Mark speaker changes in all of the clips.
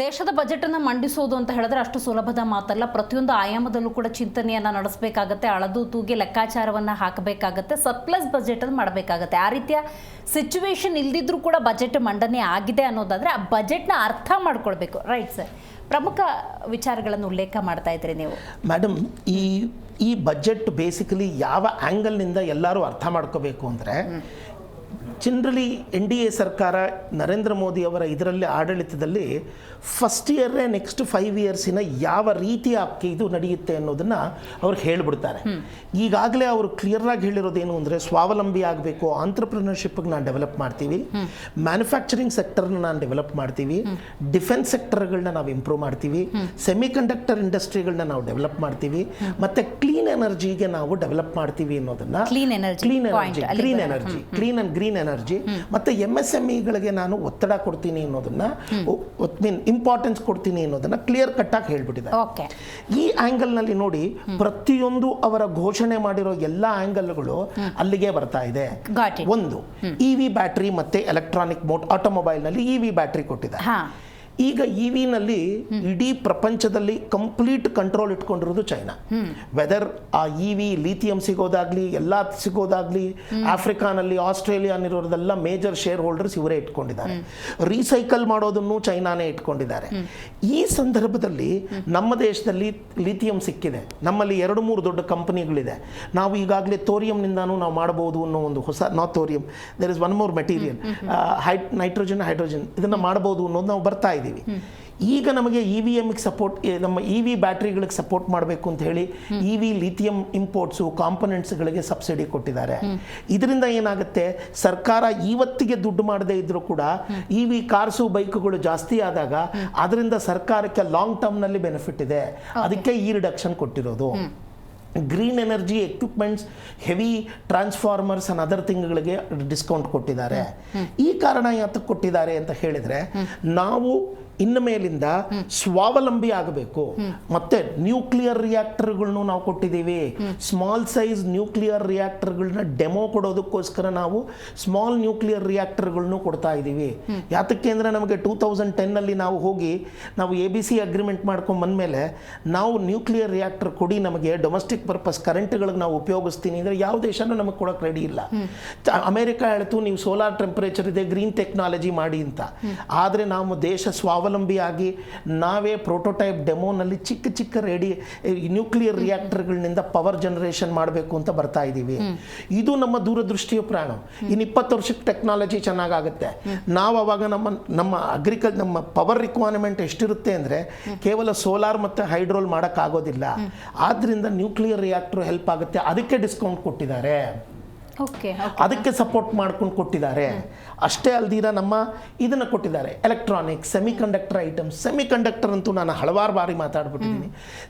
Speaker 1: ದೇಶದ ಬಜೆಟ್ ಅನ್ನ ಮಂಡಿಸೋದು ಅಂತ ಹೇಳಿದ್ರೆ ಅಷ್ಟು ಸುಲಭದ ಮಾತಲ್ಲ. ಪ್ರತಿಯೊಂದು ಆಯಾಮದಲ್ಲೂ ಕೂಡ ಚಿಂತನೆಯನ್ನ ನಡೆಸಬೇಕಾಗತ್ತೆ, ಅಳದು ತೂಗಿ ಲೆಕ್ಕಾಚಾರವನ್ನ ಹಾಕಬೇಕಾಗತ್ತೆ ಸರ್ಪ್ಲಸ್ ಬಜೆಟ್ ಅನ್ನು ಮಾಡಬೇಕಾಗತ್ತೆ. ಆ ರೀತಿಯ ಸಿಚುವೇಶನ್ ಇಲ್ದಿದ್ರೂ ಕೂಡ ಬಜೆಟ್ ಮಂಡನೆ ಆಗಿದೆ ಅನ್ನೋದಾದ್ರೆ ಆ ಬಜೆಟ್ನ ಅರ್ಥ ಮಾಡ್ಕೊಳ್ಬೇಕು. ರೈಟ್ ಸರ್ ಪ್ರಮುಖ ವಿಚಾರಗಳನ್ನು ಉಲ್ಲೇಖ ಮಾಡ್ತಾ ಇದ್ರಿ ನೀವು.
Speaker 2: ಮೇಡಮ್ ಈ ಈ ಬಜೆಟ್ ಬೇಸಿಕಲಿ ಯಾವ ಆ್ಯಂಗಲ್ನಿಂದ ಎಲ್ಲರೂ ಅರ್ಥ ಮಾಡ್ಕೋಬೇಕು ಅಂದರೆ ಜನರಲಿ ಎನ್ ಡಿ ಎ ಸರ್ಕಾರ ನರೇಂದ್ರ ಮೋದಿ ಅವರ ಇದರಲ್ಲಿ ಆಡಳಿತದಲ್ಲಿ ಫಸ್ಟ್ ಇಯರ್ನೇ ನೆಕ್ಸ್ಟ್ ಫೈವ್ ಇಯರ್ಸಿನ ಯಾವ ರೀತಿ ಇದು ನಡೆಯುತ್ತೆ ಅನ್ನೋದನ್ನು ಅವ್ರು ಹೇಳಿಬಿಡ್ತಾರೆ. ಈಗಾಗಲೇ ಅವರು ಕ್ಲಿಯರಾಗಿ ಹೇಳಿರೋದೇನು ಅಂದರೆ ಸ್ವಾವಲಂಬಿ ಆಗಬೇಕು ಆಂಟ್ರಪ್ರಿನರ್ಶಿಪ್ಗೆ ನಾನು ಡೆವಲಪ್ ಮಾಡ್ತೀವಿ ಮ್ಯಾನುಫ್ಯಾಕ್ಚರಿಂಗ್ ಸೆಕ್ಟರ್ನ ನಾನು ಡೆವಲಪ್ ಮಾಡ್ತೀವಿ ಡಿಫೆನ್ಸ್ ಸೆಕ್ಟರ್ಗಳನ್ನ ನಾವು ಇಂಪ್ರೂವ್ ಮಾಡ್ತೀವಿ ಸೆಮಿ ಕಂಡಕ್ಟರ್ ಇಂಡಸ್ಟ್ರಿಗಳನ್ನ ನಾವು ಡೆವಲಪ್ ಮಾಡ್ತೀವಿ ಮತ್ತೆ ಕ್ಲೀನ್ ಎನರ್ಜಿಗೆ ನಾವು ಡೆವಲಪ್ ಮಾಡ್ತೀವಿ ಅನ್ನೋದನ್ನ clean energy clean energy clean and green energy ಮತ್ತೆ ಎಂ ಎಸ್ ಎಂ ಇಗಳಿಗೆ ನಾನು ಒತ್ತಡ ಕೊಡ್ತೀನಿ ಅನ್ನೋದನ್ನ ಮೀನ್ ಇಂಪಾರ್ಟೆನ್ಸ್ ಕೊಡ್ತೀನಿ ಅನ್ನೋದನ್ನ ಕ್ಲಿಯರ್ ಕಟ್ ಆಗಿ ಹೇಳ್ಬಿಟ್ಟಿದ್ದಾರೆ.
Speaker 1: ಓಕೆ.
Speaker 2: ಈ ಆಂಗಲ್ನಲ್ಲಿ ನೋಡಿ ಪ್ರತಿಯೊಂದು ಅವರ ಘೋಷಣೆ ಮಾಡಿರೋ ಎಲ್ಲ ಆಂಗಲ್ಗಳು ಅಲ್ಲಿಗೆ ಬರ್ತಾ ಇದೆ. ಒಂದು ಇ ವಿ ಬ್ಯಾಟ್ರಿ ಮತ್ತೆ ಎಲೆಕ್ಟ್ರಾನಿಕ್ ಮೋಟ್ ಆಟೋಮೊಬೈಲ್ನಲ್ಲಿ ಇ ವಿ ಬ್ಯಾಟ್ರಿ ಕೊಟ್ಟಿದ್ದಾರೆ. ಈಗ ಇ ವಿನಲ್ಲಿ ಇಡೀ ಪ್ರಪಂಚದಲ್ಲಿ ಕಂಪ್ಲೀಟ್ ಕಂಟ್ರೋಲ್ ಇಟ್ಕೊಂಡಿರೋದು ಚೈನಾ ವೆದರ್ ಆ ಇ ವಿ ಲಿಥಿಯಂ ಸಿಗೋದಾಗ್ಲಿ ಎಲ್ಲ ಸಿಗೋದಾಗ್ಲಿ ಆಫ್ರಿಕಾನಲ್ಲಿ ಆಸ್ಟ್ರೇಲಿಯಾನಿರೋದೆಲ್ಲ ಮೇಜರ್ ಶೇರ್ ಹೋಲ್ಡರ್ಸ್ ಇವರೇ ಇಟ್ಕೊಂಡಿದ್ದಾರೆ. ರೀಸೈಕಲ್ ಮಾಡೋದನ್ನು ಚೈನಾನೇ ಇಟ್ಕೊಂಡಿದ್ದಾರೆ. ಈ ಸಂದರ್ಭದಲ್ಲಿ ನಮ್ಮ ದೇಶದಲ್ಲಿ ಲಿಥಿಯಂ ಸಿಕ್ಕಿದೆ. ನಮ್ಮಲ್ಲಿ ಎರಡು ಮೂರು ದೊಡ್ಡ ಕಂಪನಿಗಳಿದೆ ನಾವು ಈಗಾಗಲೇ ತೋರಿಯಂನಿಂದಾನು ನಾವು ಮಾಡಬಹುದು ಅನ್ನೋ ಒಂದು ಹೊಸ not thorium there is one more material high nitrogen hydrogen ಇದನ್ನು ಮಾಡಬಹುದು ಅನ್ನೋದು ನಾವು ಬರ್ತಾ ಇದ್ದೀವಿ ಈಗ ನಮಗೆ ಇ ವಿ ಎಮ್ಗೆ ಸಪೋರ್ಟ್ ನಮ್ಮ ಇ ವಿ ಬ್ಯಾಟ್ರಿಗಳಿಗೆ ಸಪೋರ್ಟ್ ಮಾಡಬೇಕು ಅಂತ ಹೇಳಿ ಇ ವಿ ಲಿಥಿಯಂ ಇಂಪೋರ್ಟ್ಸು ಕಾಂಪೊನೆಂಟ್ಸ್ಗಳಿಗೆ ಸಬ್ಸಿಡಿ ಕೊಟ್ಟಿದ್ದಾರೆ. ಇದರಿಂದ ಏನಾಗುತ್ತೆ? ಸರ್ಕಾರ ಇವತ್ತಿಗೆ ದುಡ್ಡು ಮಾಡದೇ ಇದ್ರೂ ಕೂಡ ಇ ವಿ ಕಾರ್ಸು ಬೈಕ್ಗಳು ಜಾಸ್ತಿ ಆದಾಗ ಅದರಿಂದ ಸರ್ಕಾರಕ್ಕೆ ಲಾಂಗ್ ಟರ್ಮ್ನಲ್ಲಿ ಬೆನಿಫಿಟ್ ಇದೆ. ಅದಕ್ಕೆ ಈ ರಿಡಕ್ಷನ್ ಕೊಟ್ಟಿರೋದು. Green energy equipments heavy transformers and other ತಿಂಗಳಿಗೆ ಡಿಸ್ಕೌಂಟ್ ಕೊಟ್ಟಿದ್ದಾರೆ. ಈ ಕಾರಣ ಯಾತಕ್ಕೆ ಕೊಟ್ಟಿದ್ದಾರೆ ಅಂತ ಹೇಳಿದ್ರೆ ನಾವು ಇನ್ನು ಮೇಲಿಂದ ಸ್ವಾವಲಂಬಿ ಆಗಬೇಕು. ಮತ್ತೆ ನ್ಯೂಕ್ಲಿಯರ್ ರಿಯಾಕ್ಟರ್ಗಳನ್ನು ನಾವು ಕೊಟ್ಟಿದ್ದೀವಿ. ಸ್ಮಾಲ್ ಸೈಜ್ ನ್ಯೂಕ್ಲಿಯರ್ ರಿಯಾಕ್ಟರ್ಗಳನ್ನ ಡೆಮೋ ಕೊಡೋದಕ್ಕೋಸ್ಕರ ನಾವು ಸ್ಮಾಲ್ ನ್ಯೂಕ್ಲಿಯರ್ ರಿಯಾಕ್ಟರ್ಗಳನ್ನು ಕೊಡ್ತಾ ಇದ್ದೀವಿ. ಯಾತಕ್ಕೆ ಅಂದರೆ ನಮಗೆ ಟೂ ತೌಸಂಡ್ ಟೆನ್ನಲ್ಲಿ ನಾವು ಹೋಗಿ ನಾವು ಎ ಬಿ ಸಿ ಅಗ್ರಿಮೆಂಟ್ ಮಾಡ್ಕೊಂಡು ಬಂದಮೇಲೆ ನಾವು ನ್ಯೂಕ್ಲಿಯರ್ ರಿಯಾಕ್ಟರ್ ಕೊಡಿ ನಮಗೆ ಡೊಮೆಸ್ಟಿಕ್ ಪರ್ಪಸ್ ಕರೆಂಟ್ಗಳಿಗೆ ನಾವು ಉಪಯೋಗಿಸ್ತೀನಿ ಅಂದರೆ ಯಾವ ದೇಶನೂ ನಮಗೆ ಕೊಡೋಕೆ ರೆಡಿ ಇಲ್ಲ. ಅಮೆರಿಕಾ ಹೇಳ್ತು ನೀವು ಸೋಲಾರ್ ಟೆಂಪರೇಚರ್ ಇದೆ ಗ್ರೀನ್ ಟೆಕ್ನಾಲಜಿ ಮಾಡಿ ಅಂತ. ಆದರೆ ನಾವು ದೇಶ ಸ್ವಾವಲಂಬಿಯಾಗಿ ನಾವೇ ಪ್ರೋಟೋಟೈಪ್ ಡೆಮೋನಲ್ಲಿ ಚಿಕ್ಕ ಚಿಕ್ಕ ರೆಡಿ ನ್ಯೂಕ್ಲಿಯರ್ ರಿಯಾಕ್ಟರ್ಗಳಿಂದ ಪವರ್ ಜನರೇಷನ್ ಮಾಡಬೇಕು ಅಂತ ಬರ್ತಾ ಇದ್ದೀವಿ ಇದು ನಮ್ಮ ದೂರದೃಷ್ಟಿಯ ಪ್ರಾಣ. ಇನ್ನು ಇಪ್ಪತ್ತು ವರ್ಷಕ್ಕೆ ಟೆಕ್ನಾಲಜಿ ಚೆನ್ನಾಗಾಗುತ್ತೆ. ನಾವು ಅವಾಗ ನಮ್ಮ ನಮ್ಮ ಅಗ್ರಿಕಲ್ ನಮ್ಮ ಪವರ್ ರಿಕ್ವೈರ್ಮೆಂಟ್ ಎಷ್ಟಿರುತ್ತೆ ಅಂದರೆ ಕೇವಲ ಸೋಲಾರ್ ಮತ್ತು ಹೈಡ್ರೋಲ್ ಮಾಡೋಕ್ಕಾಗೋದಿಲ್ಲ. ಆದ್ದರಿಂದ ನ್ಯೂಕ್ಲಿಯರ್ ರಿಯಾಕ್ಟರ್ ಹೆಲ್ಪ್ ಆಗುತ್ತೆ. ಅದಕ್ಕೆ ಡಿಸ್ಕೌಂಟ್ ಕೊಟ್ಟಿದ್ದಾರೆ.
Speaker 1: ಓಕೆ
Speaker 2: ಅದಕ್ಕೆ ಸಪೋರ್ಟ್ ಮಾಡ್ಕೊಂಡು ಕೊಟ್ಟಿದ್ದಾರೆ. ಅಷ್ಟೇ ಅಲ್ದಿರ ನಮ್ಮ ಇದನ್ನು ಕೊಟ್ಟಿದ್ದಾರೆ. Electronic semiconductor items semiconductor ಅಂತೂ ನಾನು ಹಲವಾರು ಬಾರಿ ಮಾತಾಡ್ಬಿಟ್ಟಿದ್ದೀನಿ.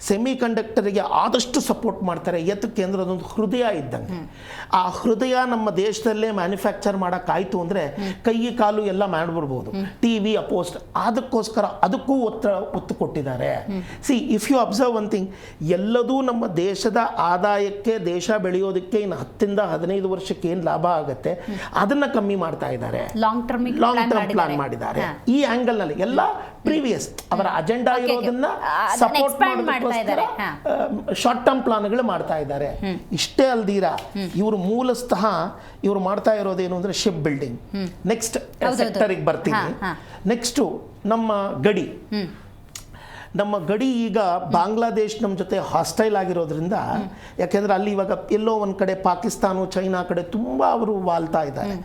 Speaker 2: ಸೆಮಿ ಕಂಡಕ್ಟರಿಗೆ ಆದಷ್ಟು ಸಪೋರ್ಟ್ ಮಾಡ್ತಾರೆ. ಎತ್ತಕ್ಕೆ ಅಂದ್ರೆ ಅದೊಂದು ಹೃದಯ ಇದ್ದಂಗೆ. ಆ ಹೃದಯ ನಮ್ಮ ದೇಶದಲ್ಲೇ ಮ್ಯಾನುಫ್ಯಾಕ್ಚರ್ ಮಾಡೋಕ್ಕಾಯಿತು ಅಂದರೆ ಕೈ ಕಾಲು ಎಲ್ಲ ಮಾಡಿಬಿಡ್ಬೋದು. ಟಿ ವಿ ಅಪೋಸ್ಟ್ ಅದಕ್ಕೋಸ್ಕರ ಅದಕ್ಕೂ ಒತ್ತು ಒತ್ತು ಕೊಟ್ಟಿದ್ದಾರೆ. See if you observe one thing ಎಲ್ಲದೂ ನಮ್ಮ ದೇಶದ ಆದಾಯಕ್ಕೆ ದೇಶ ಬೆಳೆಯೋದಕ್ಕೆ ಇನ್ನು ಹತ್ತಿಂದ ಹದಿನೈದು ವರ್ಷಕ್ಕೆ ಏನು ಲಾಭ ಆಗುತ್ತೆ? ಅದನ್ನು ಕಮ್ಮಿ ಮಾಡ್ತಾ ಇದ್ದಾರೆ.
Speaker 1: Long term
Speaker 2: long term plan ಮಾಡಿದ್ದಾರೆ. ಈ ಆಂಗಲ್ನಲ್ಲಿ ಎಲ್ಲ ಪ್ರೀವಿಯಸ್ ಅವರ ಅಜೆಂಡಾ. ಇರೋದನ್ನ ಸಪೋರ್ಟ್
Speaker 1: ಮಾಡಿದ್ದಾರೆ.
Speaker 2: ಶಾರ್ಟ್ ಟರ್ಮ್ ಪ್ಲಾನ್ಗಳು ಮಾಡ್ತಾ ಇದ್ದಾರೆ. ಇಷ್ಟೇ ಅಲ್ದಿರ ಇವರು ಮೂಲತಃ ಇವರು ಮಾಡ್ತಾ ಇರೋದೇನು ಅಂದ್ರೆ ಶಿಪ್ ಬಿಲ್ಡಿಂಗ್ ನೆಕ್ಸ್ಟ್
Speaker 1: ಸೆಕ್ಟರ್
Speaker 2: ಸೆಕ್ಟರಿಗೆ ಬರ್ತೀನಿ. ನೆಕ್ಸ್ಟು ನಮ್ಮ ಗಡಿ. ನಮ್ಮ ಗಡಿ ಈಗ ಬಾಂಗ್ಲಾದೇಶ್ ನಮ್ಮ ಜೊತೆ ಹಾಸ್ಟೈಲ್ ಆಗಿರೋದ್ರಿಂದ ಯಾಕೆಂದ್ರೆ ಅಲ್ಲಿ ಇವಾಗ ಎಲ್ಲೋ ಒಂದು ಕಡೆ ಪಾಕಿಸ್ತಾನ ಚೈನಾ ಕಡೆ ತುಂಬ ಅವರು ವಾಲ್ತಾ ಇದ್ದಾರೆ.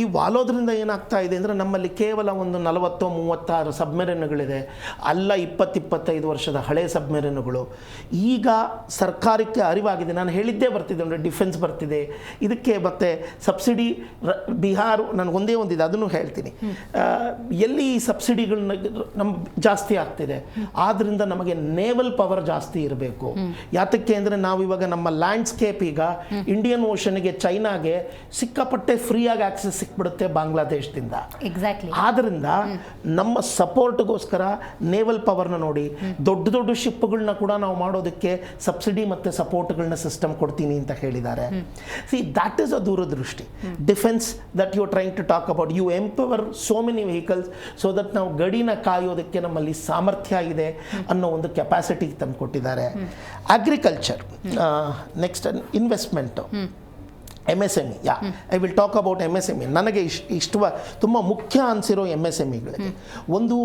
Speaker 2: ಈ ವಾಲೋದ್ರಿಂದ ಏನಾಗ್ತಾ ಇದೆ ಅಂದರೆ ನಮ್ಮಲ್ಲಿ ಕೇವಲ ಒಂದು ನಲವತ್ತೋ ಮೂವತ್ತಾರು ಸಬ್ಮೆರಿನ್ಗಳಿದೆ ಅಲ್ಲ ಇಪ್ಪತ್ತಿಪ್ಪತ್ತೈದು ವರ್ಷದ ಹಳೆ ಸಬ್ಮೆರಿನ್ಗಳು ಈಗ ಸರ್ಕಾರಕ್ಕೆ ಅರಿವಾಗಿದೆ. ನಾನು ಹೇಳಿದ್ದೇ ಬರ್ತಿದೆ ಅಂದರೆ ಡಿಫೆನ್ಸ್ ಬರ್ತಿದೆ. ಇದಕ್ಕೆ ಮತ್ತೆ ಸಬ್ಸಿಡಿ ಬಿಹಾರ್ ಒಂದೇ ಒಂದಿದೆ ಅದನ್ನು ಹೇಳ್ತೀನಿ. ಎಲ್ಲಿ ಈ ಸಬ್ಸಿಡಿಗಳನ್ನ ನಮ್ಮ ಜಾಸ್ತಿ ಆಗ್ತಿದೆ? ಆ ಆದ್ರಿಂದ ನಮಗೆ ನೇವಲ್ ಪವರ್ ಜಾಸ್ತಿ ಇರಬೇಕು. ಯಾತಕ್ಕೆ ಅಂದರೆ ನಾವು ಇವಾಗ ನಮ್ಮ ಲ್ಯಾಂಡ್ಸ್ಕೇಪ್ ಈಗ ಇಂಡಿಯನ್ ಓಷನ್ಗೆ ಚೈನಾಗೆ ಸಿಕ್ಕಾಪಟ್ಟೆ ಫ್ರೀಯಾಗಿ ಆಕ್ಸೆಸ್ ಸಿಕ್ಬಿಡುತ್ತೆ ಬಾಂಗ್ಲಾದೇಶದಿಂದ.
Speaker 1: ಎಕ್ಸಾಕ್ಟ್ಲಿ
Speaker 2: ಆದ್ದರಿಂದ ನಮ್ಮ ಸಪೋರ್ಟ್ಗೋಸ್ಕರ ನೇವಲ್ ಪವರ್ನ ನೋಡಿ ದೊಡ್ಡ ದೊಡ್ಡ ಶಿಪ್ಗಳನ್ನ ಕೂಡ ನಾವು ಮಾಡೋದಕ್ಕೆ ಸಬ್ಸಿಡಿ ಮತ್ತು ಸಪೋರ್ಟ್ಗಳನ್ನ ಸಿಸ್ಟಮ್ ಕೊಡ್ತೀನಿ ಅಂತ ಹೇಳಿದ್ದಾರೆ. ಸಿ ದ್ಯಾಟ್ ಇಸ್ ಅ ದೂರದೃಷ್ಟಿ. Defence that you trying to talk about you empower so many vehicles so that ನಾವು ಗಡಿನ ಕಾಯೋದಕ್ಕೆ ನಮ್ಮಲ್ಲಿ ಸಾಮರ್ಥ್ಯ ಇದೆ. ಅನ್ನೋ ಒಂದು ಕೆಪಾಸಿಟಿ ತಂದು ಕೊಟ್ಟಿದ್ದಾರೆ agriculture next investment M S M E yeah I will talk about M S M E ನನಗೆ ಇಷ್ಟ ಇಷ್ಟವ ತುಂಬ ಮುಖ್ಯ ಅನಿಸಿರೋ ಎಂ ಎಸ್ ಎಂ ಇಗಳಿಗೆ ಒಂದು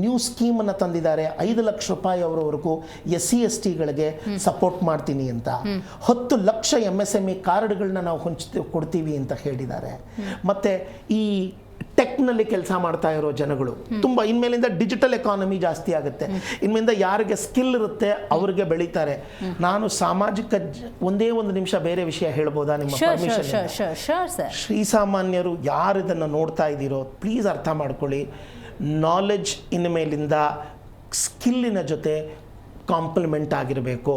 Speaker 2: ನ್ಯೂ ಸ್ಕೀಮನ್ನು ತಂದಿದ್ದಾರೆ. ಐದು ಲಕ್ಷ ರೂಪಾಯಿ ಅವರವರೆಗೂ ಎಸ್ ಸಿ ಎಸ್ ಟಿಗಳಿಗೆ ಸಪೋರ್ಟ್ ಮಾಡ್ತೀನಿ ಅಂತ. ಹತ್ತು lakh M S M E ಕಾರ್ಡ್ಗಳನ್ನ ನಾವು ಹೊಂಚ್ ಕೊಡ್ತೀವಿ ಅಂತ ಹೇಳಿದ್ದಾರೆ. ಮತ್ತು ಈ ಟೆಕ್ನಲ್ಲಿ ಕೆಲಸ ಮಾಡ್ತಾ ಇರೋ ಜನಗಳು. ತುಂಬ ಇನ್ಮೇಲಿಂದ ಡಿಜಿಟಲ್ ಎಕಾನಮಿ ಜಾಸ್ತಿ ಆಗುತ್ತೆ. ಇನ್ಮೇಲಿಂದ ಯಾರಿಗೆ ಸ್ಕಿಲ್ ಇರುತ್ತೆ ಅವ್ರಿಗೆ ಬೆಳೀತಾರೆ. ನಾನು ಸಾಮಾಜಿಕ ಒಂದೇ ಒಂದು ನಿಮಿಷ ಬೇರೆ ವಿಷಯ ಹೇಳ್ಬೋದಾ ನಿಮ್ಮ ಪರ್ಮಿಷನ್ ಶ್ರೀಸಾಮಾನ್ಯರು ಯಾರು ಇದನ್ನು ನೋಡ್ತಾ ಇದ್ದೀರೋ ಪ್ಲೀಸ್ ಅರ್ಥ ಮಾಡ್ಕೊಳ್ಳಿ. ನಾಲೆಡ್ಜ್ ಇನ್ಮೇಲಿಂದ ಸ್ಕಿಲ್ಲಿನ ಜೊತೆ ಕಾಂಪ್ಲಿಮೆಂಟ್ ಆಗಿರಬೇಕು.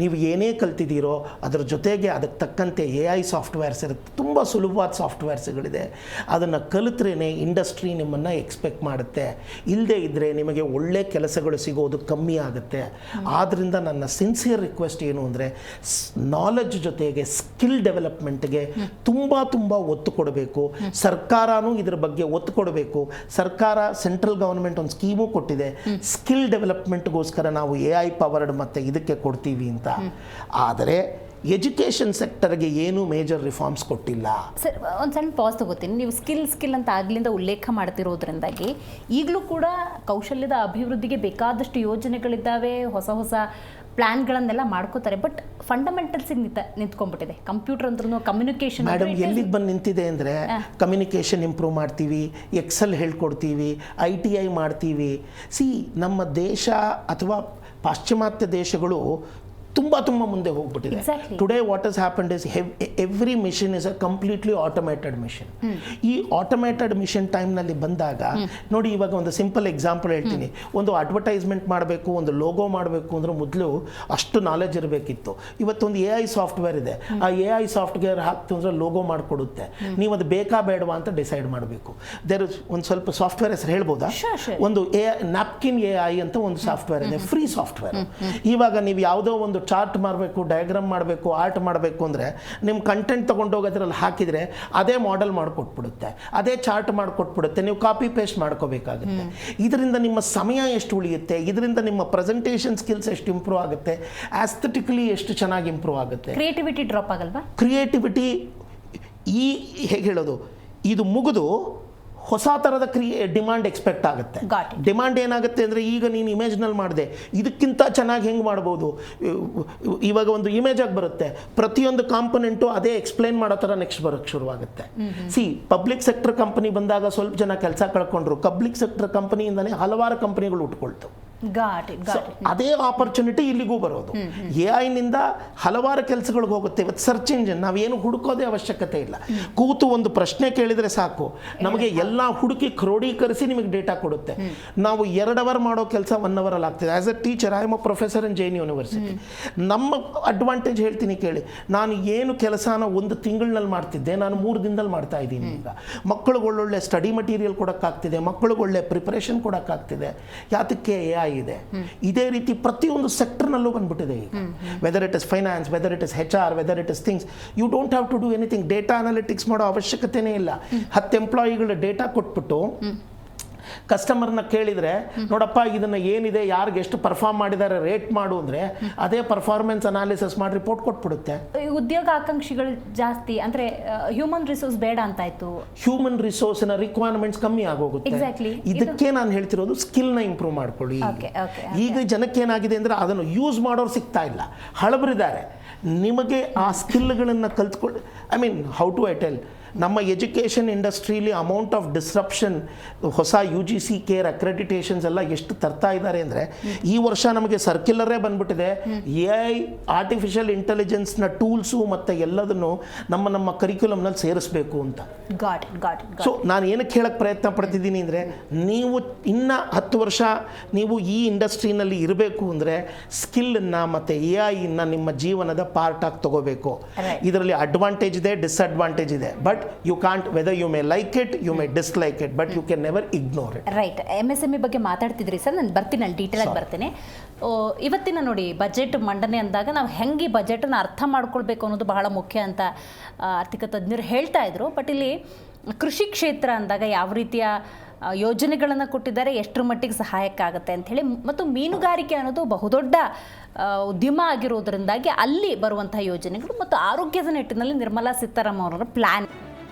Speaker 2: ನೀವು ಏನೇ ಕಲ್ತಿದ್ದೀರೋ ಅದರ ಜೊತೆಗೆ ಅದಕ್ಕೆ ತಕ್ಕಂತೆ ಎ ಐ ಸಾಫ್ಟ್ವೇರ್ಸ್ ಇರುತ್ತೆ. ತುಂಬ ಸುಲಭವಾದ ಸಾಫ್ಟ್ವೇರ್ಸ್ಗಳಿದೆ ಅದನ್ನು ಕಲಿತ್ರೇ ಇಂಡಸ್ಟ್ರಿ ನಿಮ್ಮನ್ನು ಎಕ್ಸ್ಪೆಕ್ಟ್ ಮಾಡುತ್ತೆ. ಇಲ್ಲದೇ ಇದ್ದರೆ ನಿಮಗೆ ಒಳ್ಳೆ ಕೆಲಸಗಳು ಸಿಗೋದು ಕಮ್ಮಿ ಆಗುತ್ತೆ. ಆದ್ದರಿಂದ ನನ್ನ ಸಿನ್ಸಿಯರ್ ರಿಕ್ವೆಸ್ಟ್ ಏನು ಅಂದರೆ ನಾಲೆಡ್ಜ್ ಜೊತೆಗೆ ಸ್ಕಿಲ್ ಡೆವಲಪ್ಮೆಂಟ್ಗೆ ತುಂಬ ತುಂಬ ಒತ್ತು ಕೊಡಬೇಕು. ಸರ್ಕಾರನೂ ಇದ್ರ ಬಗ್ಗೆ ಒತ್ತು ಕೊಡಬೇಕು. ಸರ್ಕಾರ ಸೆಂಟ್ರಲ್ ಗೌರ್ಮೆಂಟ್ ಒಂದು ಸ್ಕೀಮು ಕೊಟ್ಟಿದೆ. ಸ್ಕಿಲ್ ಡೆವಲಪ್ಮೆಂಟ್ಗೋಸ್ಕರ ನಾವು ಎ ಐ ಪವರ್ಡ್ ಮತ್ತು ಇದಕ್ಕೆ ಕೊಡ್ತೀವಿ ಅಂತ. ಆದರೆ ಎಜುಕೇಷನ್ ಸೆಕ್ಟರ್ಗೆ ಏನು ಮೇಜರ್ ರಿಫಾರ್ಮ್ಸ್ ಕೊಟ್ಟಿಲ್ಲ?
Speaker 1: ಸರ್ ಒಂದು ಸಣ್ಣ ಪಾಸ್ ತಗೋತೀನಿ. ನೀವು ಸ್ಕಿಲ್ ಸ್ಕಿಲ್ ಅಂತ ಆಗ್ಲಿಂದ ಉಲ್ಲೇಖ ಮಾಡ್ತಿರೋದ್ರಿಂದಾಗಿ ಈಗಲೂ ಕೂಡ ಕೌಶಲ್ಯದ ಅಭಿವೃದ್ಧಿಗೆ ಬೇಕಾದಷ್ಟು ಯೋಜನೆಗಳಿದ್ದಾವೆ ಹೊಸ ಹೊಸ ಪ್ಲಾನ್ಗಳನ್ನೆಲ್ಲ ಮಾಡ್ಕೋತಾರೆ. ಬಟ್ ಫಂಡಮೆಂಟಲ್ಸಿಗೆ ನಿಂತ ನಿಂತ್ಕೊಂಡ್ಬಿಟ್ಟಿದೆ. ಕಂಪ್ಯೂಟರ್ ಅಂದ್ರೂ ಕಮ್ಯುನಿಕೇಶನ್
Speaker 2: ಮೇಡಮ್ ಎಲ್ಲಿಗೆ ಬಂದು ನಿಂತಿದೆ ಅಂದರೆ ಕಮ್ಯುನಿಕೇಷನ್ ಇಂಪ್ರೂವ್ ಮಾಡ್ತೀವಿ ಎಕ್ಸೆಲ್ ಹೇಳ್ಕೊಡ್ತೀವಿ ಐ ಟಿ ಐ ಮಾಡ್ತೀವಿ. ಸಿ ನಮ್ಮ ದೇಶ ಅಥವಾ ಪಾಶ್ಚಿಮಾತ್ಯ ದೇಶಗಳು ತುಂಬ ತುಂಬ ಮುಂದೆ ಹೋಗ್ಬಿಟ್ಟಿದೆ. Today what is happen is every machine is a completely automated machine ಈ ಆಟೋಮೇಟೆಡ್ ಮಿಷಿನ್ ಟೈಮ್ನಲ್ಲಿ ಬಂದಾಗ ನೋಡಿ ಇವಾಗ ಒಂದು ಸಿಂಪಲ್ ಎಕ್ಸಾಂಪಲ್ ಹೇಳ್ತೀನಿ. ಒಂದು ಅಡ್ವರ್ಟೈಸ್ಮೆಂಟ್ ಮಾಡಬೇಕು ಒಂದು ಲೋಗೋ ಮಾಡಬೇಕು ಅಂದ್ರೆ ಮೊದಲು ಅಷ್ಟು ನಾಲೆಜ್ ಇರಬೇಕಿತ್ತು. ಇವತ್ತೊಂದು ಎ ಐ ಸಾಫ್ಟ್ವೇರ್ ಇದೆ. ಆ ಎ ಐ ಸಾಫ್ಟ್ವೇರ್ ಹಾಕ್ತು ಅಂದ್ರೆ ಲೋಗೋ ಮಾಡಿಕೊಡುತ್ತೆ. ನೀವು ಅದು ಬೇಕಾ ಬೇಡವಾ ಅಂತ ಡಿಸೈಡ್ ಮಾಡಬೇಕು. ದೇರ್ ಒಂದು ಸ್ವಲ್ಪ ಸಾಫ್ಟ್ವೇರ್ ಹೆಸರು ಹೇಳ್ಬೋದಾ. ಒಂದು ಎ ನ್ಯಾಪ್ಕಿನ್ ಎ ಐ ಅಂತ ಒಂದು ಸಾಫ್ಟ್ವೇರ್ ಇದೆ. ಫ್ರೀ ಸಾಫ್ಟ್ವೇರ್ ಇವಾಗ ನೀವು ಯಾವುದೋ ಒಂದು ಚಾರ್ಟ್ ಮಾಡಬೇಕು ಡಯಾಗ್ರಾಮ್ ಮಾಡಬೇಕು ಆರ್ಟ್ ಮಾಡಬೇಕು ಅಂದರೆ ನಿಮ್ಮ ಕಂಟೆಂಟ್ ತೊಗೊಂಡೋಗಿ ಅದರಲ್ಲಿ ಹಾಕಿದರೆ ಅದೇ ಮಾಡೆಲ್ ಮಾಡಿಕೊಟ್ಬಿಡುತ್ತೆ. ಅದೇ ಚಾರ್ಟ್ ಮಾಡಿಕೊಟ್ಬಿಡುತ್ತೆ. ನೀವು ಕಾಪಿ ಪೇಸ್ಟ್ ಮಾಡ್ಕೋಬೇಕಾಗುತ್ತೆ. ಇದರಿಂದ ನಿಮ್ಮ ಸಮಯ ಎಷ್ಟು ಉಳಿಯುತ್ತೆ? ಇದರಿಂದ ನಿಮ್ಮ ಪ್ರೆಸೆಂಟೇಷನ್ ಸ್ಕಿಲ್ಸ್ ಎಷ್ಟು ಇಂಪ್ರೂವ್ ಆಗುತ್ತೆ? ಆಸ್ಥೆಟಿಕಲಿ ಎಷ್ಟು ಚೆನ್ನಾಗಿ ಇಂಪ್ರೂವ್ ಆಗುತ್ತೆ?
Speaker 1: ಕ್ರಿಯೇಟಿವಿಟಿ ಡ್ರಾಪ್ ಆಗಲ್ವಾ?
Speaker 2: ಕ್ರಿಯೇಟಿವಿಟಿ ಈ ಹೇಗೆ ಹೇಳೋದು? ಇದು ಮುಗಿದು ಹೊಸ ಥರದ ಕ್ರಿಯೆ ಡಿಮಾಂಡ್ ಎಕ್ಸ್ಪೆಕ್ಟ್ ಆಗುತ್ತೆ.
Speaker 1: ಡಿಮ್ಯಾಂಡ್
Speaker 2: ಡಿಮಾಂಡ್ ಏನಾಗುತ್ತೆ ಅಂದರೆ ಈಗ ನೀನು ಇಮೇಜ್ನಲ್ಲಿ ಮಾಡಿದೆ ಇದಕ್ಕಿಂತ ಚೆನ್ನಾಗಿ ಹೆಂಗೆ ಮಾಡ್ಬೋದು? ಇವ್- ಇವಾಗ ಒಂದು ಇಮೇಜ್ ಆಗಿ ಬರುತ್ತೆ ಪ್ರತಿಯೊಂದು ಕಾಂಪೊನೆಂಟು ಅದೇ ಎಕ್ಸ್ಪ್ಲೈನ್ ಮಾಡೋ ಥರ ನೆಕ್ಸ್ಟ್ ಬರೋಕ್ಕೆ ಶುರುವಾಗುತ್ತೆ. ಸಿ ಪಬ್ಲಿಕ್ ಸೆಕ್ಟರ್ ಕಂಪನಿ ಬಂದಾಗ ಸ್ವಲ್ಪ ಜನ ಕೆಲಸ ಕಳ್ಕೊಂಡ್ರು ಪಬ್ಲಿಕ್ ಸೆಕ್ಟರ್ ಕಂಪನಿಯಿಂದನೇ ಹಲವಾರು ಕಂಪನಿಗಳು ಉಟ್ಕೊಳ್ತು ಅದೇ ಆಪರ್ಚುನಿಟಿ ಇಲ್ಲಿಗೂ ಬರೋದು. ಎ ಐನಿಂದ ಹಲವಾರು ಕೆಲಸಗಳಿಗೆ ಹೋಗುತ್ತೆ. ಇವತ್ತು ಸರ್ಚ್ ಇಂಜಿನ್ ನಾವೇನು ಹುಡುಕೋದೇ ಅವಶ್ಯಕತೆ ಇಲ್ಲ. ಕೂತು ಒಂದು ಪ್ರಶ್ನೆ ಕೇಳಿದರೆ ಸಾಕು. ನಮಗೆ ಎಲ್ಲ ಹುಡುಕಿ ಕ್ರೋಢೀಕರಿಸಿ ನಿಮಗೆ ಡೇಟಾ ಕೊಡುತ್ತೆ. ನಾವು ಎರಡು ಅವರ್ ಮಾಡೋ ಕೆಲಸ ಒನ್ ಅವರಲ್ಲಿ ಆಗ್ತದೆ. As a teacher I am a professor in Jain University ನಮ್ಮ ಅಡ್ವಾಂಟೇಜ್ ಹೇಳ್ತೀನಿ ಕೇಳಿ. ನಾನು ಏನು ಕೆಲಸನ ಒಂದು ತಿಂಗಳಿನಲ್ಲಿ ಮಾಡ್ತಿದ್ದೆ ನಾನು ಮೂರು ದಿನದಲ್ಲಿ ಮಾಡ್ತಾ ಇದ್ದೀನಿ ಈಗ. ಮಕ್ಕಳಿಗೆ ಒಳ್ಳೊಳ್ಳೆ ಸ್ಟಡಿ ಮಟೀರಿಯಲ್ ಕೊಡೋಕ್ಕಾಗ್ತಿದೆ ಮಕ್ಕಳಿಗೆ ಒಳ್ಳೆ ಪ್ರಿಪರೇಷನ್ ಕೊಡೋಕ್ಕಾಗ್ತಿದೆ. ಯಾತಕ್ಕೆ ಎ ಐ ಇದೆ. ಇದೇ ರೀತಿ ಪ್ರತಿಯೊಂದು ಸೆಕ್ಟರ್ನಲ್ಲೂ ಬಂದ್ಬಿಟ್ಟಿದೆ ಈಗ. Whether it is finance whether it is H R whether it is things you don't have to do anything data analytics ಮಾಡೋ ಅವಶ್ಯಕತೆನೇ ಇಲ್ಲ. ಹತ್ತು ಎಂಪ್ಲಾಯಿಗಳ ಡೇಟಾ ಕೊಟ್ಬಿಟ್ಟು ಕಸ್ಟಮರ್ನ ಕೇಳಿದರೆ ನೋಡಪ್ಪ ಇದನ್ನು ಏನಿದೆ ಯಾರಿಗೆ ಎಷ್ಟು ಪರ್ಫಾರ್ಮ್ ಮಾಡಿದ್ದಾರೆ ರೇಟ್ ಮಾಡು ಅಂದರೆ ಅದೇ ಪರ್ಫಾರ್ಮೆನ್ಸ್ ಅನಾಲಿಸಿಸ್ ಮಾಡಿ ರಿಪೋರ್ಟ್ ಕೊಟ್ಬಿಡುತ್ತೆ.
Speaker 1: ಉದ್ಯೋಗ ಆಕಾಂಕ್ಷಿಗಳು ಜಾಸ್ತಿ ಅಂದ್ರೆ ಹ್ಯೂಮನ್ ರಿಸೋರ್ಸ್ ಬೇಡ ಅಂತಾಯ್ತು
Speaker 2: ಹ್ಯೂಮನ್ ರಿಸೋರ್ಸ್ನ ರಿಕ್ವೈರ್ಮೆಂಟ್ಸ್ ಕಮ್ಮಿ ಆಗೋಗುತ್ತೆ.
Speaker 1: ಎಕ್ಸಾಕ್ಟ್ಲಿ
Speaker 2: ಇದಕ್ಕೆ ನಾನು ಹೇಳ್ತಿರೋದು ಸ್ಕಿಲ್ನ ಇಂಪ್ರೂವ್ ಮಾಡ್ಕೊಳ್ಳಿ. ಈಗ ಜನಕ್ಕೆ ಏನಾಗಿದೆ ಅಂದರೆ ಅದನ್ನು ಯೂಸ್ ಮಾಡೋರು ಸಿಗ್ತಾ ಇಲ್ಲ. ಹಳಬರಿದ್ದಾರೆ. ನಿಮಗೆ ಆ ಸ್ಕಿಲ್ಗಳನ್ನು ಕಲ್ತ್ಕೊಳ್ಳಿ I mean how to I tell ನಮ್ಮ ಎಜುಕೇಷನ್ ಇಂಡಸ್ಟ್ರೀಲಿ ಅಮೌಂಟ್ ಆಫ್ ಡಿಸ್ರಪ್ಷನ್ ಹೊಸ U G C care accreditations ಎಲ್ಲ ಎಷ್ಟು ತರ್ತಾ ಇದ್ದಾರೆ ಅಂದರೆ ಈ ವರ್ಷ ನಮಗೆ ಸರ್ಕ್ಯುಲರೇ ಬಂದ್ಬಿಟ್ಟಿದೆ. ಎ ಐ ಆರ್ಟಿಫಿಷಿಯಲ್ ಇಂಟೆಲಿಜೆನ್ಸ್ನ ಟೂಲ್ಸು ಮತ್ತು ಎಲ್ಲದನ್ನು ನಮ್ಮ ನಮ್ಮ ಕರಿಕ್ಯುಲಮ್ನಲ್ಲಿ ಸೇರಿಸ್ಬೇಕು ಅಂತ.
Speaker 1: ಗಾಟ್ ಗಾಟ್
Speaker 2: ಸೊ ನಾನು ಏನಕ್ಕೆ ಹೇಳಕ್ಕೆ ಪ್ರಯತ್ನ ಪಡ್ತಿದ್ದೀನಿ ಅಂದರೆ ನೀವು ಇನ್ನು ಹತ್ತು ವರ್ಷ ನೀವು ಈ ಇಂಡಸ್ಟ್ರಿನಲ್ಲಿ ಇರಬೇಕು ಅಂದರೆ ಸ್ಕಿಲ್ಲನ್ನು ಮತ್ತು ಎ ಐನ ನಿಮ್ಮ ಜೀವನದ ಪಾರ್ಟ್ ಆಗಿ ತಗೋಬೇಕು. ಇದರಲ್ಲಿ ಅಡ್ವಾಂಟೇಜ್ ಇದೆ ಡಿಸ್ಅಡ್ವಾಂಟೇಜ್ ಇದೆ. But you can't whether you may like it you may dislike it but you can never ignore it
Speaker 1: right M S M E ಬಗ್ಗೆ ಮಾತಾಡ್ತಿದ್ರಿ ಸರ್? ನಾನು ಬರ್ತೀನಿ ನಾನು ಡೀಟೇಲ್ ಆಗಿ ಬರ್ತೀನಿ. ಇವತ್ತಿನ ನೋಡಿ ಬಜೆಟ್ ಮಂಡನೆ ಅಂದಾಗ ನಾವು ಹೆಂಗೆ ಬಜೆಟನ್ನು ಅರ್ಥ ಮಾಡ್ಕೊಳ್ಬೇಕು ಅನ್ನೋದು ಬಹಳ ಮುಖ್ಯ ಅಂತ ಆರ್ಥಿಕ ತಜ್ಞರು ಹೇಳ್ತಾ ಇದ್ರು. ಬಟ್ ಇಲ್ಲಿ ಕೃಷಿ ಕ್ಷೇತ್ರ ಅಂದಾಗ ಯಾವ ರೀತಿಯ ಯೋಜನೆಗಳನ್ನು ಕೊಟ್ಟಿದ್ದಾರೆ ಎಷ್ಟರ ಮಟ್ಟಿಗೆ ಸಹಾಯಕ್ಕಾಗುತ್ತೆ ಆಗುತ್ತೆ ಅಂಥೇಳಿ ಮತ್ತು ಮೀನುಗಾರಿಕೆ ಅನ್ನೋದು ಬಹುದೊಡ್ಡ ಉದ್ಯಮ ಆಗಿರೋದ್ರಿಂದಾಗಿ ಅಲ್ಲಿ ಬರುವಂತಹ ಯೋಜನೆಗಳು ಮತ್ತು ಆರೋಗ್ಯದ ನಿಟ್ಟಿನಲ್ಲಿ ನಿರ್ಮಲಾ ಸೀತಾರಾಮನ್ ಅವರ ಪ್ಲಾನ್